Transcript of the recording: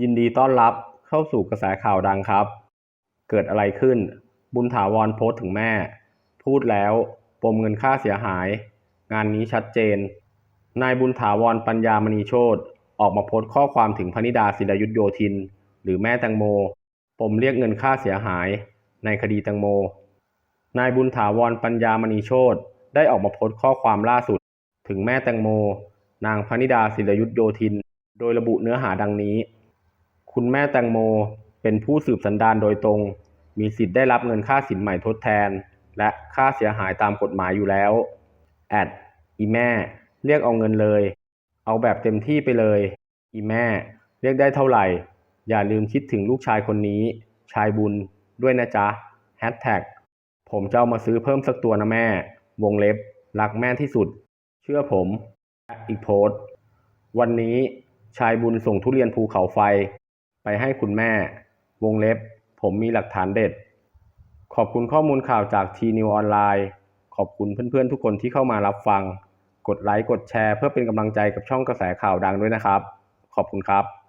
ยินดีต้อนรับเข้าสู่กระแสข่าวดังครับ เกิดอะไรขึ้น บุญถาวรโพสต์ถึงแม่ พูดแล้ว ปมเงินค่าเสียหาย งานนี้ชัดเจน นายบุญถาวรปัญญามณีโชตออกมาโพสต์ข้อความถึงพนิดาศิลยุทธโยธิน หรือแม่แตงโม ปมเรียกเงินค่าเสียหาย ในคดีแตงโม นายบุญถาวรปัญญามณีโชตได้ออกมาโพสต์ข้อความล่าสุด ถึงแม่แตงโม นางพนิดาศิลยุทธโยธิน โดยระบุเนื้อหาดังนี้ คุณแม่แตงโมเป็นผู้สืบสันดานโดยตรง มีสิทธิ์ได้รับเงินค่าสินใหม่ทดแทน และค่าเสียหายตามกฎหมายอยู่แล้ว แอด อีแม่ เรียกเอาเงินเลย เอาแบบเต็มที่ไปเลย อีแม่ เรียกได้เท่าไหร่ อย่าลืมคิดถึงลูกชายคนนี้ ชายบุญด้วยนะจ๊ะแฮชแท็กผมจะเอามาซื้อเพิ่มสักตัวนะแม่ วงเล็บ รักแม่ที่สุด เชื่อผมและอีกโพสต์ วันนี้ชายบุญส่งทุเรียนภูเขาไฟ ไปให้คุณแม่ วงเล็บ ผมมีหลักฐานเด็ด ขอบคุณข้อมูลข่าวจากทีนิวออนไลน์ ขอบคุณเพื่อนๆ ทุกคนที่เข้ามารับฟัง กดไลค์ กดแชร์ เพื่อเป็นกำลังใจกับช่องกระแสข่าวดังด้วยนะครับ ขอบคุณครับ